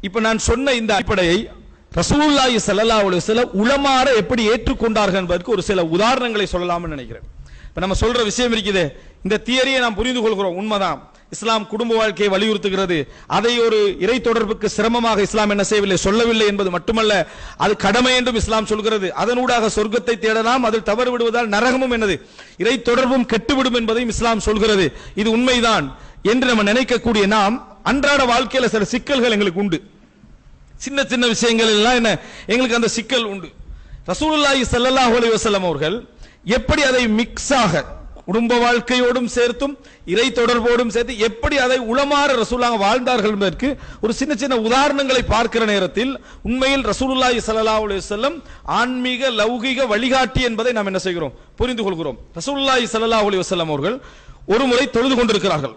இப்ப நான் சொன்ன இந்த அடிப்படையை ரசூலுல்லாஹி ஸல்லல்லாஹு சில உளமாற எப்படி ஏற்றுக்கொண்டார்கள் என்பதற்கு ஒரு சில உதாரணங்களை சொல்லலாம்னு நினைக்கிறேன். இப்ப நம்ம சொல்ற விஷயம் இருக்குது. இந்த தியரியை நாம் புரிந்து கொள்கிறோம். உண்மைதான். இஸ்லாம் குடும்ப வாழ்க்கையை வலியுறுத்துகிறது. அதை ஒரு இறை தொடர்புக்கு சிரமமாக இஸ்லாம் என்ன செய்யவில்லை சொல்லவில்லை என்பது மட்டுமல்ல அது கடமை என்றும் இஸ்லாம் சொல்கிறது. அதனூடாக சொர்க்கத்தை தேடலாம் அதில் தவறு விடுவதால் நரகமும் என்னது? இறை தொடர்பும் கெட்டுவிடும் என்பதையும் இஸ்லாம் சொல்கிறது. இது உண்மைதான். என்று நம்ம நினைக்கக்கூடிய நாம் அன்றாட வாழ்க்கையில சில சிக்கல்கள் எங்களுக்கு உண்டு. சின்ன சின்ன விஷயங்கள் எல்லாம் என்ன எங்களுக்கு அந்த சிக்கல் உண்டு. ரசூலுல்லாஹி ஸல்லல்லாஹு அலைஹி வஸல்லம் அவர்கள் எப்படி அதை மிக்ஸாக குடும்ப வாழ்க்கையோடும் சேர்த்தும் இறை தொடர்போடும் சேர்த்து எப்படி அதை உளமாற ரசூலாக வாழ்ந்தார்கள் என்பதற்கு ஒரு சின்ன சின்ன உதாரணங்களை பார்க்கிற நேரத்தில் உண்மையில் ரசூலுல்லாஹி சல்லா அலைஹி செல்லம் ஆன்மீக லௌகிக வழிகாட்டி என்பதை நாம் என்ன செய்கிறோம்? புரிந்து கொள்கிறோம். ரசூலுல்லாஹி சல்லா அலி வசல்லம் அவர்கள் ஒரு முறை தொழுது கொண்டிருக்கிறார்கள்.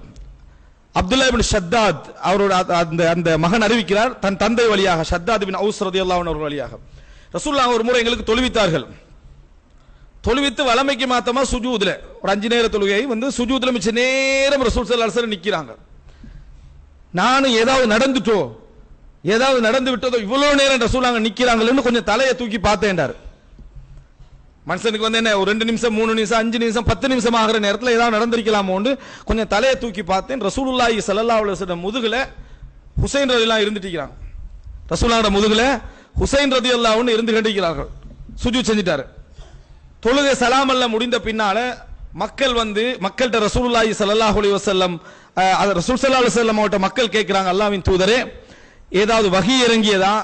அப்துல்லா பின் ஷத்தாத் அவரோட அந்த- அந்த அந்த மகன் அறிவிக்கிறார் தன் தந்தை வழியாக ஷத்தாத் பின் அவுஸ் ரதியல்லாஹு அன்ஹு அவர்கள் வழியாக. ரசூல்லா ஒரு முறை எங்களுக்கு தொழுவித்தார்கள். தொழுவித்து வளமைக்கு மாத்தமா சுஜூதுல ஒரு அஞ்சு நேர தொழுகை வந்து சுஜூதுல மிச்ச நேரம் ரசூல் சல்லாசர் நிற்கிறாங்க நானும் ஏதாவது நடந்துட்டோ ஏதாவது நடந்து விட்டதோ இவ்வளோ நேரம் ரசூலாங்க நிற்கிறாங்களேன்னு கொஞ்சம் தலையை தூக்கி பார்த்தேன்டார். மனுஷனுக்கு வந்து என்ன ஒரு ரெண்டு நிமிஷம் மூணு நிமிஷம் அஞ்சு நிமிஷம் பத்து நிமிஷம் ஆகிற நேரத்தில் ஏதாவது நடந்திருக்கலாமோண்டு கொஞ்சம் தலையை தூக்கி பார்த்தேன். ரசூலுல்லாஹி சல்லா அலைஹி முதுகில் ஹுசைன் ஹுசைன் ரலியல்லாஹு இருந்துட்டிருக்கிறாங்க. ரசூலுல்லாஹோட முதுகில் ஹுசைன் ரதி ரலியல்லாஹுன்னு இருந்து கண்டிருக்கிறார்கள். சுஜூத் செஞ்சிட்டாரு. தொழுகை சலாமல்ல முடிந்த பின்னால மக்கள் வந்து மக்கள்கிட்ட ரசூலுல்லாஹி சல்லாஹ் அலி வசல்லம் ரசூல் சல்லா அலைஹி வஸல்லம் மக்கள் கேட்குறாங்க அல்லாவின் தூதரே ஏதாவது வகி இறங்கியதா?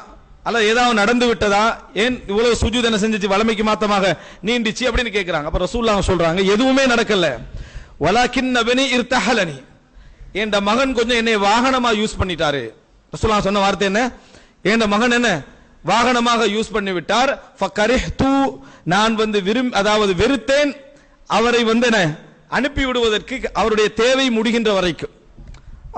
அல்ல ஏதாவது நடந்து விட்டதா? ஏன் இவ்வளவு சுஜூத் என்ன செஞ்சுச்சு? வளமைக்கு மாத்தமாக நீண்டிச்சு அப்படின்னு கேட்கிறாங்க அப்ப ரசூல்லாங்க சொல்றாங்க எதுவுமே நடக்கல. வலாக்கின் நபனி இர்தஹலனி. என் மகன் கொஞ்சம் என்னை வாகனமா யூஸ் பண்ணிட்டாரு. ரசூல்லா சொன்ன வார்த்தை என்ன? என் மகன் என்ன? வாகனமாக யூஸ் பண்ணி விட்டார். நான் வந்து விரும் அதாவது வெறுத்தேன். அவரை வந்து என்ன? அனுப்பி விடுவதற்கு அவருடைய தேவை முடிகின்ற வரைக்கும்.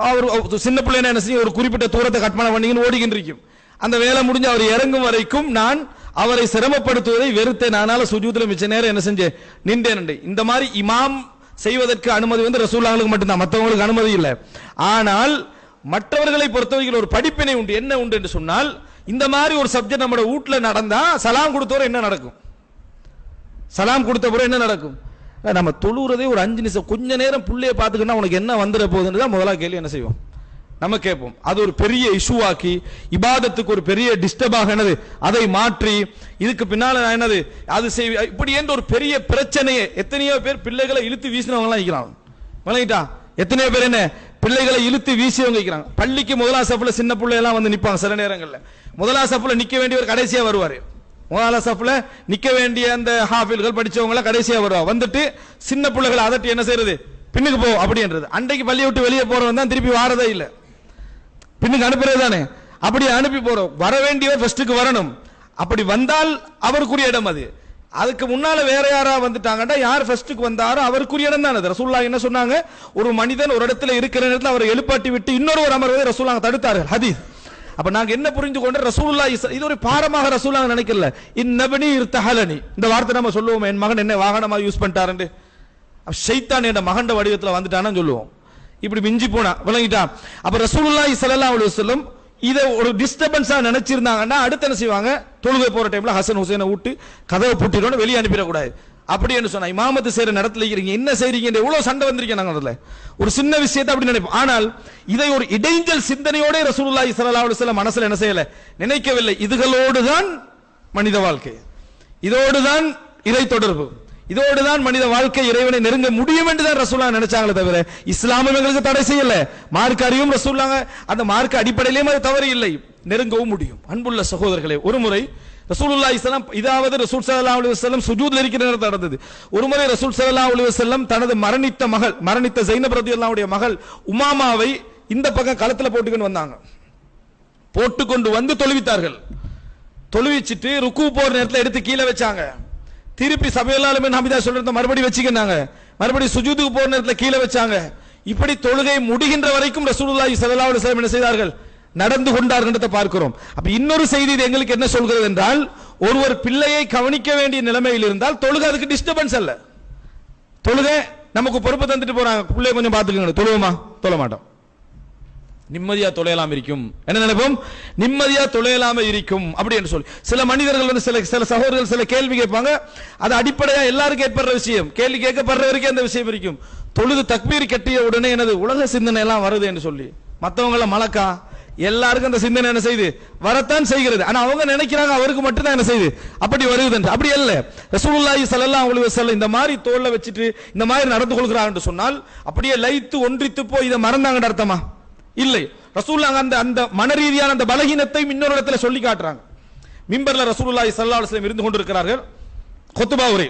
அவர் சின்ன பிள்ளைங்க என்ன செய்யும் ஒரு குறிப்பிட்ட தூரத்தை கட்மானம் பண்ணிங்கன்னு ஓடிக்கின்றிருக்கும் அந்த வேலை முடிஞ்சு அவர் இறங்கும் வரைக்கும் நான் அவரை சிரமப்படுத்துவதை வெறுத்தேன். அதனால சுஜூத்தில் மிச்ச நேரம் என்ன செஞ்சேன்? நின்றேன் இந்த மாதிரி இமாம் செய்வதற்கு அனுமதி வந்து ரசூல்லாங்களுக்கு மட்டும்தான். மற்றவங்களுக்கு அனுமதி இல்லை. ஆனால் மற்றவர்களை பொறுத்தவரைக்கும் ஒரு படிப்பினை உண்டு. என்ன உண்டு என்று சொன்னால் இந்த மாதிரி ஒரு சப்ஜெக்ட் நம்ம வீட்ல நடந்தா சலாம் கொடுத்தவரை என்ன நடக்கும்? சலாம் கொடுத்த பிறகு என்ன நடக்கும்? நம்ம தொழுகிறதே ஒரு அஞ்சு நிமிஷம். கொஞ்ச நேரம் பிள்ளைய பார்த்துக்கிட்டா உனக்கு என்ன வந்துட போகுதுன்னு தான் முதலாக கேள்வி என்ன செய்வோம்? நம்ம கேட்போம். அது ஒரு பெரிய இஷ்யூவாக்கி இபாதத்துக்கு ஒரு பெரிய டிஸ்டர்பாக என்னது? அதை மாற்றி இதுக்கு பின்னால என்னது? அது செய் இப்படி என்ற ஒரு பெரிய பிரச்சனையை எத்தனையோ பேர் பிள்ளைகளை இழுத்து வீசினவங்களாம் இருக்கிறாங்க. விளங்கிட்டா? எத்தனையோ பேர் என்ன? பிள்ளைகளை இழுத்து வீசியவங்க இருக்கிறாங்க. பள்ளிக்கு முதலா சப்பில் சின்ன பிள்ளையெல்லாம் வந்து நிற்பாங்க சில நேரங்களில். முதலா சப்பில் நிற்க வேண்டியவர் கடைசியாக வருவார். முதலா சப்பில் நிற்க வேண்டிய அந்த ஹாஃபில்கள் படித்தவங்களாம் கடைசியாக வருவா வந்துட்டு சின்ன பிள்ளைகளை அதட்டி என்ன செய்யறது? பின்னுக்கு போ அப்படின்றது. அன்றைக்கு பள்ளியை விட்டு வெளியே போகிறவன் தான் திருப்பி வாரதே இல்லை. பின்னுக்கு அனுப்புறது தானே அப்படி அனுப்பி போறோம். வர வேண்டியவர் ஃபர்ஸ்ட்டுக்கு வரணும். அப்படி வந்தால் அவருக்குரிய இடம் அது. அதுக்கு முன்னால வேற யாரா வந்துட்டாங்கன்னா யார் ஃபர்ஸ்ட்டுக்கு வந்தாரோ அவருக்குரிய இடம் தான் அது. ரசூல்லா என்ன சொன்னாங்க? ஒரு மனிதன் ஒரு இடத்துல இருக்கிற நேரத்தில் அவரை எழுப்பாட்டி விட்டு இன்னொரு ஒரு அமர்வதை ரசூல்லாங்க தடுத்தார்கள். ஹதீஸ். அப்ப நாங்க என்ன புரிஞ்சு கொண்டு ரசூல்லா இது ஒரு பாரமாக ரசூல்லா நினைக்கல. இந்நபனி இருத்தஹலனி இந்த வார்த்தை நம்ம சொல்லுவோம் என் மகன் என்ன வாகனமாக யூஸ் பண்ணிட்டாருன்னு. சைத்தான் ஷைத்தான் மகண்ட வடிவத்தில் வந்துட்டான்னு சொல்லுவோம். இப்படி மிஞ்சி போனா விளங்கிட்டா. அப்ப ரசூலுல்லாஹி ஸல்லல்லாஹு அலைஹி வஸல்லம் இதை ஒரு டிஸ்டர்பன்ஸா நினைச்சிருந்தாங்கன்னா அடுத்து என்ன செய்வாங்க? தொழுகை போற டைம்ல ஹசன் ஹுசேனை விட்டு கதவை பூட்டிடணும் வெளியே அனுப்பிடக்கூடாது. அப்படி என்று சொன்னா இமாமத்து செய்யற நடத்துல இருக்கிறீங்க என்ன செய்றீங்க எவ்வளவு சண்டை வந்திருக்கேன் நாங்க அதுல? ஒரு சின்ன விஷயத்தை அப்படி நினைப்போம். ஆனால் இதை ஒரு இடைஞ்சல் சிந்தனையோட ரசூலுல்லா ஸல்லல்லாஹு அலைஹி மனசுல என்ன செய்யல? நினைக்கவில்லை. இதுகளோடு தான் மனித வாழ்க்கை. இதோடு தான் இறை தொடர்பு. இதோடுதான் மனித வாழ்க்கை இறைவனை நெருங்க முடியும் என்று தான் ரசூல்லா நினைச்சாங்களே தவிர இஸ்லாமும் எங்களுக்கு தடை செய்யல. மார்க் அறிவும் ரசூல்லாங்க. அந்த மார்க் அடிப்படையிலேயும் அது தவறு இல்லை. நெருங்கவும் முடியும். அன்புள்ள சகோதரர்களே ஒரு முறை ரசூலுல்லாஹி ஸலாம் இதாவது ரசூல் சல்லா அலி வசல்லம் சுஜூத்ல இருக்கிற நேரத்தில் நடந்தது. ஒருமுறை ரசூல் சல்லா அலி வசல்லம் தனது மரணித்த மகள் மரணித்த ஜைனப் அல்லாவுடைய மகள் உமாமாவை இந்த பக்கம் களத்துல போட்டுக்கொண்டு வந்தாங்க. போட்டுக்கொண்டு வந்து தொழுவித்தார்கள். தொழுவிச்சிட்டு ருக்கு போற நேரத்தில் எடுத்து கீழே வச்சாங்க. திருப்பி சபையெல்லாம் ஹமிதா சொல்றத மறுபடி வச்சுக்கினாங்க. மறுபடி சுஜூதுக்கு போற நேரத்தில் கீழே வச்சாங்க. இப்படி தொழுகை முடிகின்ற வரைக்கும் ரசூலுல்லாஹி ஸல்லல்லாஹு அலைஹி வஸல்லம் என்ன செய்தார்கள்? நடந்து கொண்டார்ன்றதை பார்க்கிறோம். அப்ப இன்னொரு செய்தி இது எங்களுக்கு என்ன சொல்கிறது என்றால் ஒருவர் பிள்ளையை கவனிக்க வேண்டிய நிலைமையில் இருந்தால் தொழுகை அதுக்கு டிஸ்டர்பன்ஸ் அல்ல. தொழுகை நமக்கு பொறுப்பு தந்துட்டு போறாங்க. பிள்ளைய கொஞ்சம் பாத்துக்கோங்க தொழுவோமா? தொழ மாட்டோம். நிம்மதியா தொலையலாம் இருக்கும். என்ன நினைப்போம்? நிம்மதியா தொலையலாம இருக்கும். அப்படி என்று சொல்லி. சில மனிதர்கள் வந்து சில சில சகோதரர்கள் சில கேள்வி கேட்பாங்க. அது அடிப்படையா எல்லாருக்கும் ஏற்படுற விஷயம். கேள்வி கேட்கப்படுறவருக்கே அந்த விஷயம் இருக்கும். தொழுது தக்பீர் கட்டிய உடனே எனது உலக சிந்தனை எல்லாம் வருது என்று சொல்லி. மற்றவங்கள மலக்கா? எல்லாருக்கும் அந்த சிந்தனை என்ன செய்யுது வரத்தான் செய்கிறது. ஆனா அவங்க நினைக்கிறாங்க அவருக்கு மட்டும் தான் என்ன செய்யுது அப்படி வருது என்று. அப்படி அல்ல. ரசூலுல்லாஹி ஸல்லல்லாஹு அலைஹி வஸல்லம் இந்த மாதிரி தோல்ல வச்சுட்டு இந்த மாதிரி நடந்து கொள்கிறாங்கன்னு சொன்னால் அப்படியே லைத்து ஒன்றித்து போய் இதை மறந்தாங்கன்னு அர்த்தமா? இல்லை. ரசூல்லா அந்த அந்த மனரீதியான அந்த பலகீனத்தை இன்னொரு இடத்துல சொல்லி காட்டுறாங்க. மிம்பர்ல ரசூலுல்லாஹி ஸல்லல்லாஹு அலைஹி இருந்து கொண்டிருக்கிறார்கள். கொத்துபா உரை.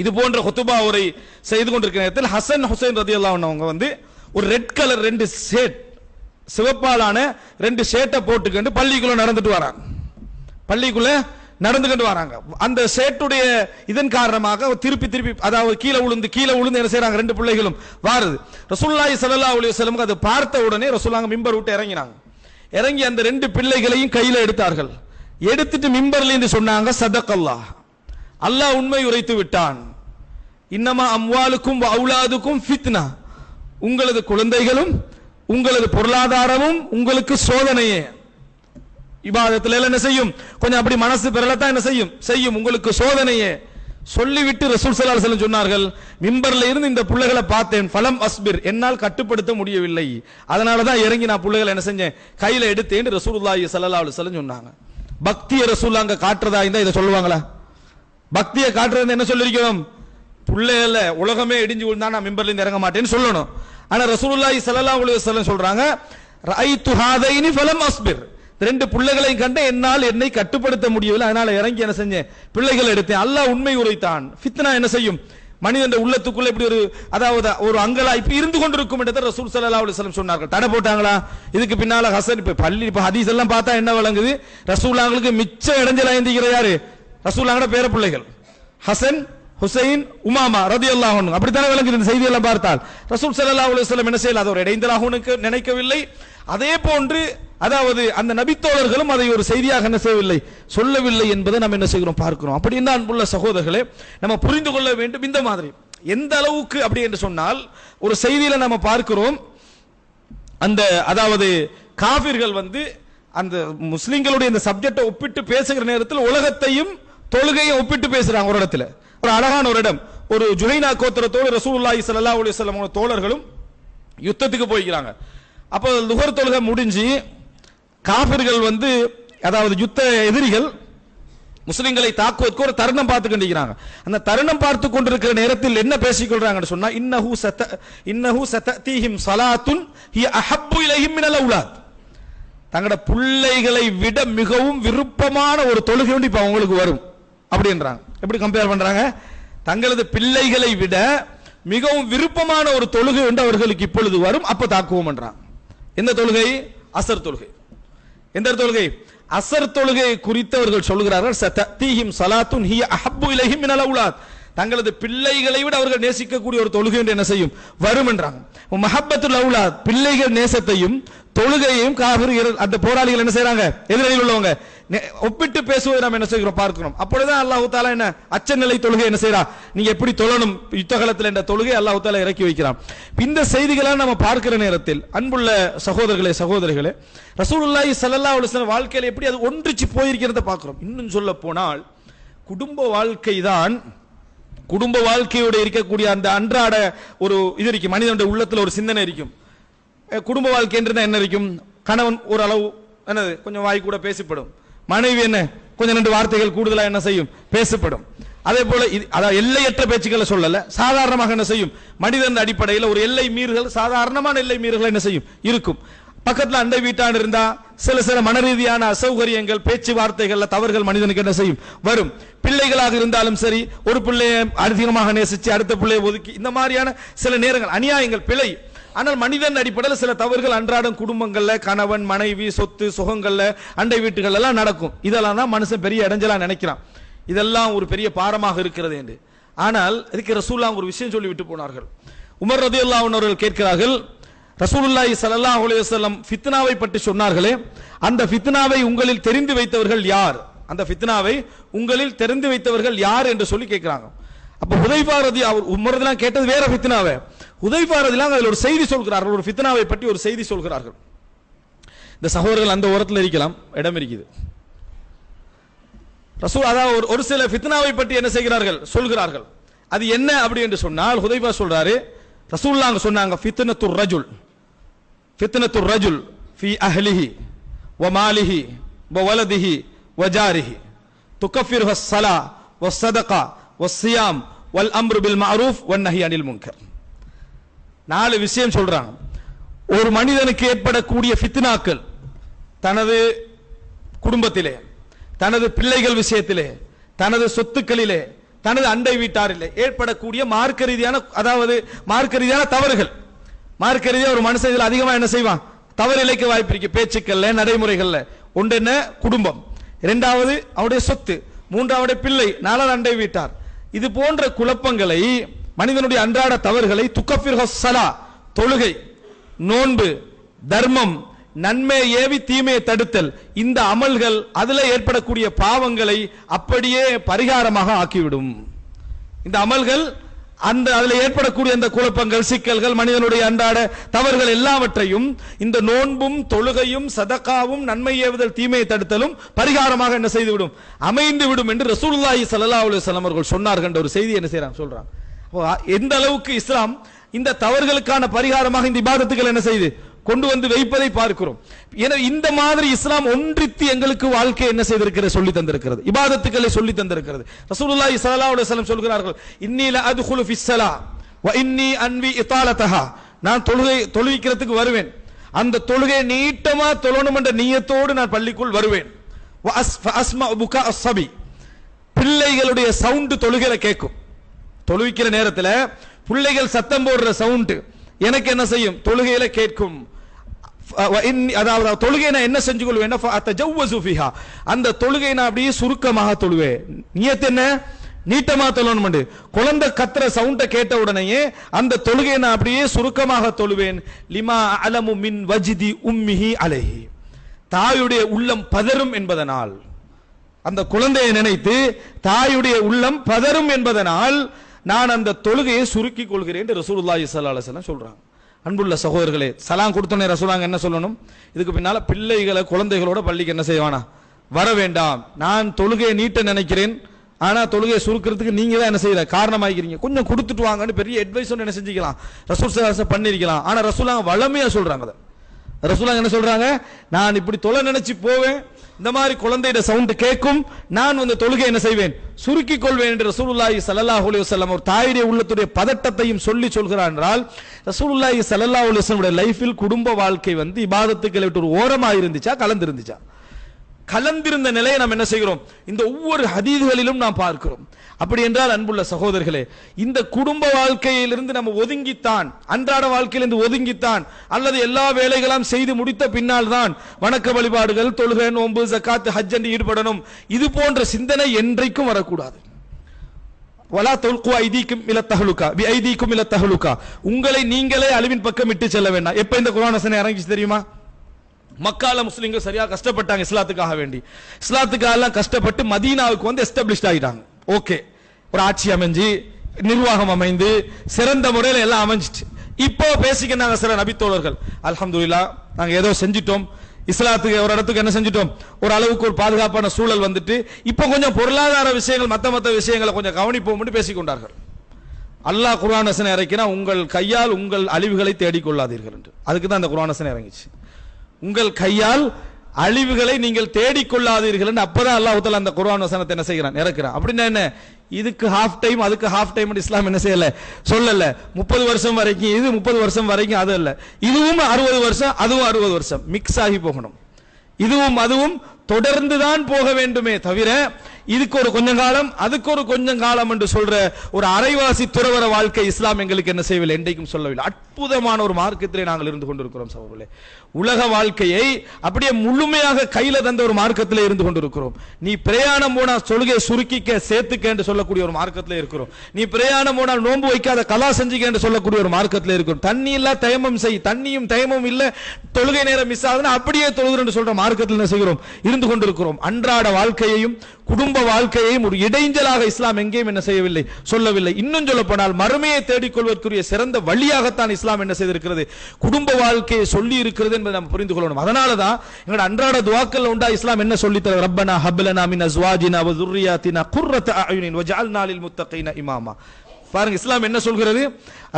இது போன்ற கொத்துபா உரை செய்து கொண்டிருக்கிற நேரத்தில் ஹசன் ஹுசைன் ரதி அவங்க வந்து ஒரு ரெட் கலர் ரெண்டு ஷேட் சிவப்பாலான ரெண்டு ஷேட்டை போட்டுக்கிட்டு பள்ளிக்குள்ள நடந்துட்டு வராங்க. பள்ளிக்குள்ள நடந்துகிட்டு வராங்க. அந்த ஷேட்டுடைய இதன் காரணமாக திருப்பி திருப்பி அதாவது கீழே விழுந்து கீழே விழுந்து என்ன செய்யறாங்க ரெண்டு பிள்ளைகளும் வாருது. ரசூல்லாய் சல்லா அலைஹி வஸல்லம் அது பார்த்த உடனே ரசூல்லாங்க மிம்பர் விட்டு இறங்கினாங்க. இறங்கி அந்த ரெண்டு பிள்ளைகளையும் கையில எடுத்தார்கள். எடுத்துட்டு மிம்பர்ல இருந்து சொன்னாங்க சதக்கல்லா அல்லாஹ் உண்மை உரைத்து விட்டான். இன்னமா அம்வாலுக்கும் அவுலாதுக்கும் ஃபித்னா. உங்களது குழந்தைகளும் உங்களது பொருளாதாரமும் உங்களுக்கு சோதனையே. இபாதத்துல எல்லாம் என்ன செய்யும்? கொஞ்சம் அப்படி மனசு பெறலத்தான் என்ன செய்யும்? செய்யும். உங்களுக்கு சோதனையே. சொல்லிவிட்டு ரசூல் ஸல்லல்லாஹு அலைஹி சொன்னார்கள் மிம்பர்ல இருந்து இந்த பிள்ளைகளை பார்த்தேன். ஃபலம் அஸ்பிர். என்னால் கட்டுப்படுத்த முடியவில்லை. அதனால தான் இறங்கி நான் பிள்ளைகளை என்ன செஞ்சேன்? கையில் எடுத்தேன் ரசூலுல்லாஹி ஸல்லல்லாஹு அலைஹி சொன்னாங்க. பக்தியை ரசூல் அங்கே காட்டுறதா இருந்தால் இதை சொல்லுவாங்களா? பக்தியை காட்டுறது என்ன சொல்லிருக்கணும் புள்ளைகள உலகமே இடிஞ்சு விழுந்தா நான் மிம்பர்ல இருந்து இறங்க மாட்டேன்னு சொல்லணும். ஆனால் ரசூலுல்லாஹி ஸல்லல்லாஹு அலைஹி வஸல்லம் சொல்றாங்க ரைத்து ஹாதைனி ஃபலம் அஸ்பிர். ரெண்டு பிள்ளைகளையும் கண்டு என்னால் என்னை கட்டுப்படுத்த முடியவில்லை. அதனால இறங்கி என்ன செஞ்சேன்? பிள்ளைகள் எடுத்தேன். அல்லாஹ் உண்மை உரைத்தான். ஃபித்னா என்ன செய்யும்? மனிதன் உள்ளத்துக்குள்ள இப்படி ஒரு அதாவது ஒரு அங்கலா இப்ப இருந்து கொண்டிருக்கும் இடத்தை ரசூல் சல்லா அலுவலம் சொன்னார்கள். தடை போட்டாங்களா? இதுக்கு பின்னால ஹசன் இப்ப பள்ளி இப்ப ஹதீஸ் எல்லாம் பார்த்தா என்ன விளங்குது? ரசூலாங்களுக்கு மிச்ச இடைஞ்சல் ஐந்திக்கிற யாரு? ரசூலாங்கட பேர பிள்ளைகள். ஹசன் ஹுசைன் உமாமா ரதி அல்லாஹ் அப்படித்தானே விளங்குது இந்த செய்தியெல்லாம் பார்த்தால். ரசூல் சல்லா அலுவலம் என்ன செய்யல? அது ஒரு இடைந்தலாக நினைக்கவில்லை. அதே போன்று அதாவது அந்த நபித்தோழர்களும் அதை ஒரு செய்தியாக என்ன செய்யவில்லை சொல்லவில்லை என்பதை நம்ம என்ன செய்கிறோம் பார்க்கிறோம். அப்படி என்ன அன்புள்ள சகோதரர்களே நம்ம புரிந்து கொள்ள வேண்டும் இந்த மாதிரி. எந்த அளவுக்கு அப்படி என்று சொன்னால் ஒரு செய்தியில நம்ம பார்க்கிறோம் அந்த அதாவது காபிர்கள் வந்து அந்த முஸ்லிம்களுடைய இந்த சப்ஜெக்டை ஒப்பிட்டு பேசுகிற நேரத்தில் உலகத்தையும் தொழுகையும் ஒப்பிட்டு பேசுறாங்க ஒரு இடத்துல. ஒரு அழகான ஒரு இடம். ஒரு ஜுஹைனா கோத்திரத்தோடு ரசூலுல்லாஹி ஸல்லல்லாஹு அலைஹி வஸல்லம் தோழர்களும் யுத்தத்துக்கு போய்க்கிறாங்க. அப்போ லுகர் தொழுகை முடிஞ்சு காபிர்கள் வந்து அதாவது யுத்த எதிரிகள் முஸ்லிம்களை தாக்குவதற்கு ஒரு தருணம் பார்த்து கொண்டிருக்கிறாங்க. அந்த தருணம் பார்த்து கொண்டிருக்கிற நேரத்தில் என்ன பேசிக்கொள்றாங்கன்னு சொன்னா இன்னஹு சத இன்னஹு சததீஹிம் சலாத்துன் ஹி அஹப்பு இலைஹிம் மினல் அவுலாத். தங்களோட பிள்ளைகளை விட மிகவும் விருப்பமான ஒரு தொழுகை ஒன்று இப்போ அவங்களுக்கு வரும். அப்படின்றாங்க. எப்படி கம்பேர் பண்றாங்க? தங்களது பிள்ளைகளை விட மிகவும் விருப்பமான ஒரு தொழுகை ஒன்று அவர்களுக்கு இப்பொழுது வரும். அப்ப தாக்குவோம்ன்றாங்க. எந்த தொழுகை? அசர் தொழுகை. எந்த தொழுகை? அசர் தொழுகை குறித்தவர்கள் சொல்கிறார்கள் சலாத்துன் ஹிய அஹப்பு இலைஹிம் மினல் அவுலாத். தங்களது பிள்ளைகளை விட அவர்கள் நேசிக்கக்கூடிய ஒரு தொழுகை என்று என்ன செய்யும்? வரும் என்றாங்க. மஹப்பத்துல் லவுலா பிள்ளைகள் நேசத்தையும் தொழுகையையும் காவிரிகள் அந்த போராளிகள் என்ன செய்றாங்க? எதிரில் உள்ளவங்க. ஒப்பிட்டு பேசுவதை நாம் என்ன செய்கிறோம்? பார்க்கிறோம். அப்பொழுதுதான் அல்லாஹு தாலா என்ன அச்சநிலை தொழுகை என்ன செய்யறா நீங்க எப்படி தொழணும்? யுத்த காலத்தில் என்ற தொழுகை அல்லாஹு தாலா இறக்கி வைக்கிறான். இந்த செய்திகளை நம்ம பார்க்கிற நேரத்தில் அன்புள்ள சகோதரர்களே சகோதரிகளே ரசூலுல்லாஹி சல்லல்லா அலுவலன் வாழ்க்கையில் எப்படி அது ஒன்றிச்சு போயிருக்கிறத பார்க்கிறோம். இன்னும் சொல்ல போனால் குடும்ப வாழ்க்கை தான் குடும்ப வாழ்க்கையோட இருக்கக்கூடிய அந்த அன்றாட ஒரு இது இருக்கும். மனிதனுடைய உள்ளத்தில் ஒரு சிந்தனை இருக்கும். குடும்ப வாழ்க்கை என்று என்ன இருக்கும்? கணவன் ஓரளவு என்னது? கொஞ்சம் வாய் கூட பேசப்படும். மனைவி என்ன? கொஞ்சம் ரெண்டு வார்த்தைகள் கூடுதலா என்ன செய்யும்? பேசப்படும். அதே போல இது அதாவது எல்லையற்ற பேச்சுக்களை சொல்லல. சாதாரணமாக என்ன செய்யும்? மனிதன் அடிப்படையில் ஒரு எல்லை மீறுகள் சாதாரணமான எல்லை மீறுகள் என்ன செய்யும்? இருக்கும். பக்கத்தில் அண்டை வீட்டான் இருந்தா சில சில மனரீதியான அசௌகரியங்கள் பேச்சுவார்த்தைகள்ல தவறுகள் மனிதனுக்கு என்ன செய்யும்? வரும். பிள்ளைகளாக இருந்தாலும் சரி ஒரு பிள்ளையை அதிகமாக நேசிச்சு அடுத்த பிள்ளையை ஒதுக்கி இந்த மாதிரியான சில நேரங்கள் அநியாயங்கள் பிழை ஆனால் மனிதன் அடிப்படையில் சில தவறுகள் அன்றாடம் குடும்பங்கள்ல கணவன் மனைவி சொத்து சுகங்கள்ல அண்டை வீட்டுகள் எல்லாம் நடக்கும். இதெல்லாம் தான் மனுஷன் பெரிய இடைஞ்சலா நினைக்கிறான். இதெல்லாம் ஒரு பெரிய பாரமாக இருக்கிறது என்று. ஆனால் இதுக்கு ரசூல்லா ஒரு விஷயம் சொல்லி விட்டு போனார்கள். உமர் ரதியுல்லாஹ் அவர்கள் கேட்கிறார்கள் ரசூலுல்லாஹி சல்லா அலுவலம் ஃபித்னாவை பற்றி சொன்னார்களே அந்த ஃபித்னாவை உங்களில் தெரிந்து வைத்தவர்கள் யார்? அந்த ஃபித்னாவை உங்களில் தெரிந்து வைத்தவர்கள் யார் என்று சொல்லி கேட்கிறாங்க. அப்போ ஹுதைஃபா ரதி அவர் உமரதெல்லாம் கேட்டது வேற ஃபித்னாவை. ஹுதைஃபா அதில் ஒரு செய்தி சொல்கிறார்கள் ஒரு ஃபித்னாவை பற்றி ஒரு செய்தி சொல்கிறார்கள். இந்த சகோதரர்கள் அந்த ஓரத்தில் இருக்கலாம் இடம் இருக்குது. ரசூல் அதாவது ஒரு- ஒரு சில ஃபித்னாவை பற்றி என்ன செய்கிறார்கள் சொல்கிறார்கள். அது என்ன அப்படி என்று சொன்னால் ஹுதைபா சொல்றாரு ரசூல்லா அங்க சொன்னாங்க ஃபித்னத்துர் ரஜுல். ஃபித்னத்துர் ரஜுல் ஃபி அஹ்லிஹி வ மாலிஹி வ வலதிஹி வ ஜாரிஹி. துகஃபிருஹு சலா வ சதகா வ சியாம் வல் அம்ரு பில் மஅரூஃப் வன் நஹி அனில் முன்கர். நாலு விஷயம் சொல்றாங்க ஒரு மனிதனுக்கு ஏற்படக்கூடிய ஃபித்னாக்கள் தனது குடும்பத்திலே தனது பிள்ளைகள் விஷயத்திலே தனது சொத்துக்களிலே தனது அண்டை வீட்டாரிலே ஏற்படக்கூடிய மார்க்க ரீதியான அதாவது மார்க்க ரீதியான தவறுகள். மார்க்க ரீதியாக ஒரு மனுஷன் இதில் அதிகமாக என்ன செய்வான்? தவறு இழைக்க வாய்ப்பு இருக்கு. பேச்சுக்கள்ல நடைமுறைகள்ல. ஒன்று என்ன குடும்பம். இரண்டாவது அவருடைய சொத்து. மூன்றாவது பிள்ளை. நாலாவது அண்டை வீட்டார். இது போன்ற குழப்பங்களை மனிதனுடைய அன்றாட தவறுகளை துக்கஃபிர் சலா தொழுகை நோன்பு தர்மம் நன்மை ஏவி தீமையை தடுத்தல் இந்த அமல்கள் அதில் ஏற்படக்கூடிய பாவங்களை அப்படியே பரிகாரமாக ஆக்கிவிடும். இந்த அமல்கள் அந்த அதில் ஏற்படக்கூடிய அந்த குழப்பங்கள் சிக்கல்கள் மனிதனுடைய அன்றாட தவறுகள் எல்லாவற்றையும் இந்த நோன்பும் தொழுகையும் சதக்காவும் நன்மை ஏவுதல் தீமையை தடுத்தலும் பரிகாரமாக என்ன செய்துவிடும்? அமைந்து விடும் என்று ரசூல்லாஹி சல்லா அலைஹி வஸல்லம் அவர்கள் சொன்னார்கள் என்ற ஒரு செய்தி என்ன செய்றாங்க? சொல்றாங்க. எந்த அளவுக்கு இஸ்லாம் இந்த தவறுகளுக்கான பரிகாரமாக இந்த இபாதத்துகள் என்ன செய்து கொண்டு வந்து வைப்பதை பார்க்கிறோம். எனவே இந்த மாதிரி இஸ்லாம் ஒன்றித்து எங்களுக்கு வாழ்க்கை என்ன செய்திருக்கிற சொல்லி தந்திருக்கிறது. இபாதத்துக்களை சொல்லி தந்திருக்கிறது. ரசூலுல்லா ஸல்லல்லாஹு அலைஹி சொல்கிறார்கள் இன்னில அது அத்குலு ஃபிஸ்ஸலா வ இன்னி அன்வி இத்தாலத்தஹா. நான் தொழுகை தொழுவிக்கிறதுக்கு வருவேன். அந்த தொழுகையை நீட்டமா தொழணும் என்ற நீயத்தோடு நான் பள்ளிக்குள் வருவேன். அஸ்மா புகா அஸ்ஸபி பிள்ளைகளுடைய சவுண்டு தொழுகையில கேட்கும். தொழுவிக்கிற நேரத்தில் பிள்ளைகள் சத்தம் போடுற சவுண்ட் எனக்கு என்ன செய்யும்? தொழுகையில கேட்கும். அதாவது தொழுகை நான் என்ன செஞ்சு கொள்வேன்? அந்த தொழுகை நான் அப்படியே சுருக்கமாக தொழுவேன். நியத் என்ன? நீட்டமா தொழணும் குழந்தை கத்துற சவுண்ட கேட்ட உடனேயே அந்த தொழுகை நான் அப்படியே சுருக்கமாக தொழுவேன். லிமா அலமு மின் வஜிதி உம்மிஹி அலைஹி. தாயுடைய உள்ளம் பதறும் என்பதனால் அந்த குழந்தையை நினைத்து தாயுடைய உள்ளம் பதறும் என்பதனால் நான் அந்த தொழுகையை சுருக்கிக் கொள்கிறேன் என்று ரசூலுல்லாஹி ஸல்லல்லாஹு அலைஹி சொல்றாங்க. அன்புள்ள சகோதரர்களே சலாம் கொடுத்தோன்னே ரசூலாங்க என்ன சொல்லணும்? இதுக்கு பின்னால பிள்ளைகளை குழந்தைகளோட பள்ளிக்கு என்ன செய்வானா? வர வேண்டாம். நான் தொழுகையை நீட்ட நினைக்கிறேன். ஆனால் தொழுகையை சுருக்கிறதுக்கு நீங்க தான் என்ன செய்யற? காரணமாகிறீங்க கொஞ்சம் கொடுத்துட்டு வாங்கன்னு பெரிய அட்வைஸ் ஒன்று என்ன செஞ்சுக்கலாம். ரசூல் சலாச பண்ணிருக்கலாம் ஆனால் ரசூலாங்க வளமையாக சொல்றாங்க அதை. ரசூலாங்க என்ன சொல்றாங்க? நான் இப்படி தொலை நினைச்சு போவேன். இந்த மாதிரி குழந்தையோட சவுண்ட் கேட்கும் நான் வந்து தொழுகை என்ன செய்வேன்? சுருக்கிக் கொள்வேன் என்று ரசூலுல்லாஹி சல்லாஹ் அலி வஸல்லம் ஒரு தாயுடைய உள்ளத்துடைய பதட்டத்தையும் சொல்லி சொல்கிறார் என்றால் ரசூலுல்லாஹி சல்லாஹ் அலைஹி வஸல்லம் லைஃபில் குடும்ப வாழ்க்கை வந்து இபாதத்துக்களை விட்டு ஒரு ஓரமா இருந்துச்சா கலந்து இருந்துச்சா கலந்திருந்த நிலையை நாம் என்ன செய்கிறோம்? இந்த ஒவ்வொரு ஹதீதுகளிலும் நாம் பார்க்கிறோம். அப்படி என்றால் அன்புள்ள சகோதரர்களே இந்த குடும்ப வாழ்க்கையிலிருந்து நம்ம ஒதுங்கித்தான் அன்றாட வாழ்க்கையிலிருந்து ஒதுங்கித்தான் அல்லது எல்லா வேலைகளும் செய்து முடித்த பின்னால் தான் வணக்க வழிபாடுகள் தொழுகை நோன்பு ஜக்காத்து ஹஜ் என்று ஈடுபடணும். இது போன்ற சிந்தனை என்றைக்கும் வரக்கூடாது. வலா தொல்கு ஐதீக்கும் இல தகலுக்கா வி ஐதீக்கும் இல தகலுக்கா உங்களை நீங்களே அழிவின் பக்கம் இட்டு செல்ல வேண்டாம். எப்ப இந்த குரான் வசனம் இறங்கிச்சு தெரியுமா? மக்கால முஸ்லீம்கள் சரியா கஷ்டப்பட்டாங்க இஸ்லாத்துக்காக வேண்டி. இஸ்லாத்துக்காக எல்லாம் கஷ்டப்பட்டு மதீனாவுக்கு வந்து எஸ்டாப்ளிஷ் ஆகிட்டாங்க ஓகே ஒரு ஆட்சி அமைஞ்சு நிர்வாகம் அமைந்து சிறந்த முறையில் எல்லாம் அமைஞ்சிச்சு. இப்போ பேசிக்கிறாங்க சில நபித்தோழர்கள். அலமதுல்லா நாங்கள் ஏதோ செஞ்சிட்டோம். இஸ்லாத்துக்கு ஒரு இடத்துக்கு என்ன செஞ்சிட்டோம்? ஒரு அளவுக்கு ஒரு பாதுகாப்பான சூழல் வந்துட்டு இப்போ கொஞ்சம் பொருளாதார விஷயங்கள் மத்த மத்த விஷயங்களை கொஞ்சம் கவனிப்போம்னு பேசிக்கொண்டார்கள். அல்லாஹ் குர்ஆன் வசனம் இறக்கினா உங்கள் கையால் உங்கள் அழிவுகளை தேடிக்கொள்ளாதீர்கள் என்று. அதுக்கு தான் அந்த குர்ஆன் வசனம் இறங்கிச்சு. உங்கள் கையால் அழிவுகளை நீங்கள் தேடிக்கொள்ளாதீர்கள் என்று அப்பதான் அல்லாஹ் அந்த குர்ஆன் வசனத்தை என்ன செய்கிறான்? இறக்குறான். அப்படின்னா என்ன? இதுக்கு ஹாஃப் டைம் அதுக்கு ஹாஃப் டைம் இஸ்லாம் என்ன செய்யல? சொல்லல. முப்பது வருஷம் வரைக்கும் இது முப்பது வருஷம் வரைக்கும் அது இல்லை. இதுவும் அறுபது வருஷம் அதுவும் அறுபது வருஷம். மிக்ஸ் ஆகி போகணும். இதுவும் அதுவும் தொடர்ந்துதான் போக வேண்டுமே தவிர இதுக்கு ஒரு கொஞ்சம் காலம் அதுக்கு ஒரு கொஞ்சம் காலம் என்று சொல்ற ஒரு அரைவாசி துறவர வாழ்க்கை இஸ்லாம் எங்களுக்கு என்ன செய்யவில்லை என்றைக்கும் சொல்லவில்லை. அற்புதமான ஒரு மார்க்கத்திலே நாங்கள் இருந்து கொண்டிருக்கிறோம் சகோதரர்களே. உலக வாழ்க்கையை அப்படியே முழுமையாக கையில தந்த ஒரு மார்க்கத்தில் இருந்து கொண்டிருக்கிறோம். நீ பிரயாணம் போனா தொழுகை சுருக்கிக்க சேர்த்துக்க என்று சொல்லக்கூடிய ஒரு மார்க்கத்தில் இருக்கிறோம். நீ பிரயாணம் போனால் நோன்பு வைக்காத கலா செஞ்சுக்க என்று சொல்லக்கூடிய ஒரு மார்க்கத்தில் இருக்கிறோம். தண்ணி இல்ல தயமம் செய் தண்ணியும் தயமும் இல்ல தொழுகை நேரம் மிஸ் ஆகுதுன்னா அப்படியே தொழுகிறேன் சொல்ற மார்க்கத்தில் என்ன செய்கிறோம்? இருந்து வாழ்ந்து கொண்டிருக்கிறோம். அன்றாட வாழ்க்கையையும் குடும்ப வாழ்க்கையையும் ஒரு இடைஞ்சலாக இஸ்லாம் எங்கேயும் என்ன செய்யவில்லை சொல்லவில்லை. இன்னும் சொல்ல போனால் மறுமையை தேடிக்கொள்வதற்குரிய சிறந்த வழியாகத்தான் இஸ்லாம் என்ன செய்திருக்கிறது. குடும்ப வாழ்க்கையை சொல்லி இருக்கிறது என்பதை நாம் புரிந்து கொள்ளணும். அதனால தான் எங்களோட அன்றாட துவாக்கல் உண்டா இஸ்லாம் என்ன சொல்லி தர ரப்பனா ஹப்லனா மின் அஸ்வாஜினா வ துர்ரியாத்தினா குர்ரத அயுனின் வஜஅல்னா லில் முத்தகைன இமாமா. பாருங்க இஸ்லாம் என்ன சொல்கிறது?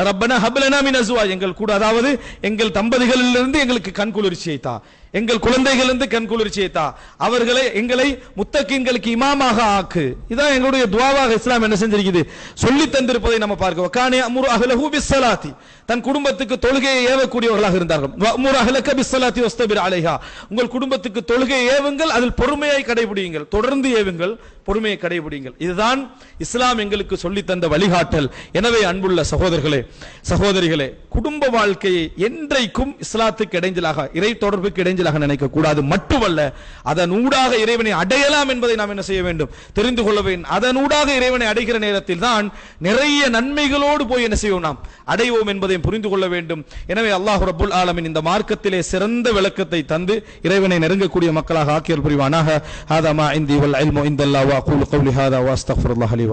ரப்பனா ஹபலனா மின் அஸ்வாஜ். எங்கள் கூட அதாவது எங்கள் தம்பதிகளிலிருந்து எங்களுக்கு கண் குளிர்ச்சியை தான் எங்கள் குழந்தைகளிலிருந்து கண் குளிர்ச்சியை தா அவர்களை எங்களை முத்தக்கீன்களுக்கு இமாமாக ஆக்கு. இதான் எங்களுடைய துவாவாக இஸ்லாம் என்ன செஞ்சிருக்குது? சொல்லி தந்திருப்பதை நம்ம பார்க்க கானே அமுரு அஹ்லஹு பிஸ்ஸலாத்தி. தன் குடும்பத்துக்கு தொழுகையை ஏவக்கூடியவர்களாக இருந்தார்கள். அலைஹா. உங்கள் குடும்பத்துக்கு தொழுகையை ஏவுங்கள் அதில் பொறுமையை கடைபிடியுங்கள். தொடர்ந்து ஏவுங்கள் பொறுமையை கடைபிடிங்கள் இதுதான் இஸ்லாம் எங்களுக்கு சொல்லி தந்த வழிகாட்டல். எனவே அன்புள்ள சகோதரர்களே சகோதரிகளே குடும்ப வாழ்க்கையை என்றைக்கும் இஸ்லாத்துக்கு இடைஞ்சலாக இறை தொடர்புக்கு இடைஞ்சலாக நினைக்க கூடாது மட்டுமல்ல அதன் ஊடாக இறைவனை அடையலாம் என்பதை நாம் என்ன செய்ய வேண்டும்? தெரிந்து கொள்ள வேண்டும். அதன் ஊடாக இறைவனை அடைகிற நேரத்தில் தான் நிறைய நன்மைகளோடு போய் என்ன செய்வோம் நாம்? அடைவோம் என்பதையும் புரிந்து கொள்ள வேண்டும். எனவே அல்லாஹ் ரபுல் ஆலமின் இந்த மார்க்கத்திலே சிறந்த விளக்கத்தை தந்து இறைவனை நெருங்கக்கூடிய மக்களாக ஆக்கியல் புரிவானாக. ஹாதா மா இந்தி வல் அல்மோ இந்தல்லா வா கூலு கவுலி ஹாதா வ அஸ்தக்ஃபிருல்லாஹ் லி